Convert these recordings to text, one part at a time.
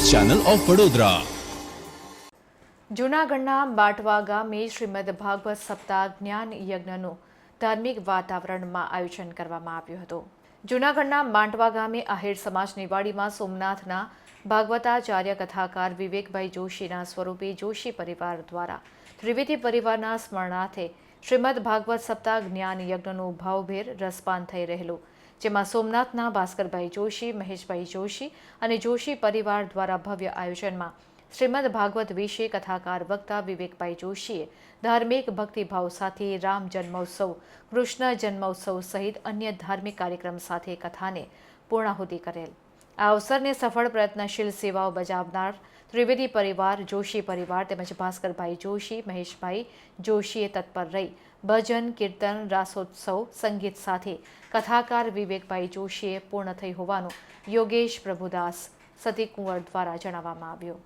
Channel of Vadodara. જૂનાગઢના બાટવા ગામે શ્રીમદ ભાગવત સપ્તાહ જ્ઞાન યજ્ઞનું ધાર્મિક વાતાવરણમાં આયોજન કરવામાં આવ્યું હતું. જૂનાગઢના બાંટવા ગામે આહિર સમાજની વાડીમાં સોમનાથના ભાગવતાચાર્ય કથાકાર વિવેકભાઈ જોશીના સ્વરૂપે જોશી પરિવાર દ્વારા ત્રિવેદી પરિવારના સ્મરણાર્થે શ્રીમદ ભાગવત સપ્તાહ જ્ઞાન યજ્ઞનું ભાવભેર રસપાન થઈ રહેલું જેમાં સોમનાથના ભાસ્કરભાઈ જોશી, મહેશભાઈ જોશી અને જોશી પરિવાર દ્વારા ભવ્ય આયોજનમાં શ્રીમદ ભાગવત વિશે કથાકાર વક્તા વિવેકભાઈ જોશીએ ધાર્મિક ભક્તિભાવ સાથે રામ જન્મોત્સવ, કૃષ્ણ જન્મોત્સવ સહિત અન્ય ધાર્મિક કાર્યક્રમ સાથે કથાને પૂર્ણાહુતિ કરેલ. આ અવસરને સફળ પ્રયત્નશીલ સેવાઓ બજાવનાર ત્રિવેદી પરિવાર, જોશી પરિવાર તેમજ ભાસ્કરભાઈ જોશી, મહેશભાઈ જોશીએ તત્પર રહી. ભજન, કીર્તન, રાસોત્સવ, સંગીત સાથે કથાકાર વિવેકભાઈ જોશીએ પૂર્ણ થઈ હોવાનું યોગેશ પ્રભુદાસ સતીકુંવર દ્વારા જણાવવામાં આવ્યું.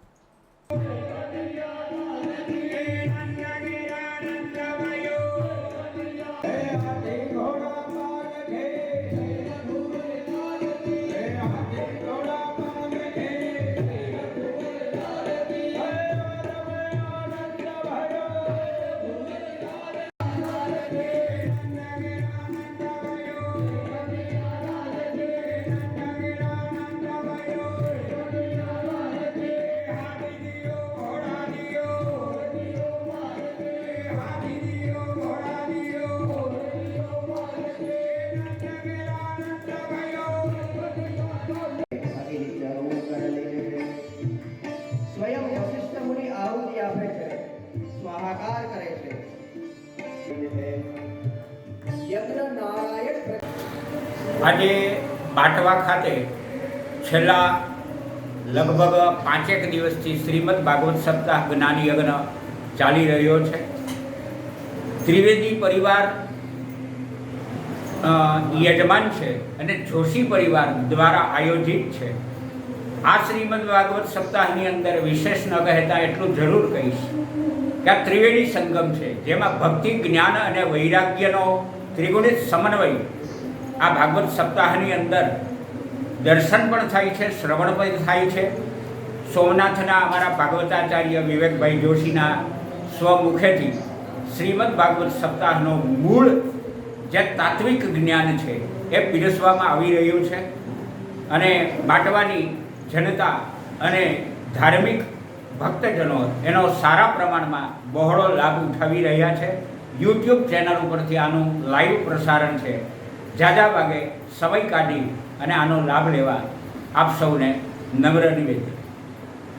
સ્વાહાકાર કરે છે. આજે બાટવા ખાતે છેલ્લા લગભગ પાંચેક દિવસથી શ્રીમદ ભાગવત સપ્તાહ જ્ઞાન યજ્ઞ ચાલી રહ્યો છે. ત્રિવેદી પરિવાર યજમાન છે અને જોશી પરિવાર દ્વારા આયોજિત છે. આ શ્રીમદ ભાગવત સપ્તાહની અંદર વિશેષ ન કહેતા એટલું જરૂર કહીશ. આ ત્રિવેણી સંગમ છે, જેમાં ભક્તિ, જ્ઞાન અને વૈરાગ્યનો ત્રિગુણિત સમન્વય આ ભાગવત સપ્તાહની અંદર દર્શન પણ થાય છે, શ્રવણ પણ થાય છે. સોમનાથના અમારા ભાગવતાચાર્ય વિવેકભાઈ જોશીના સ્વમુખેથી શ્રીમદ ભાગવત સપ્તાહનો મૂળ જે તાત્વિક જ્ઞાન છે એ પીરસવામાં આવી રહ્યું છે. અને બાટવાની જનતા અને ધાર્મિક ભક્તજનો એનો સારા પ્રમાણમાં બહોળો લાભ ઉઠાવી રહ્યા છે. યુટ્યુબ ચેનલ ઉપરથી આનું લાઈવ પ્રસારણ છે. જાજા ભાગે સમય કાઢી અને આનો લાભ લેવા આપ સૌને નમ્ર નિવેદન.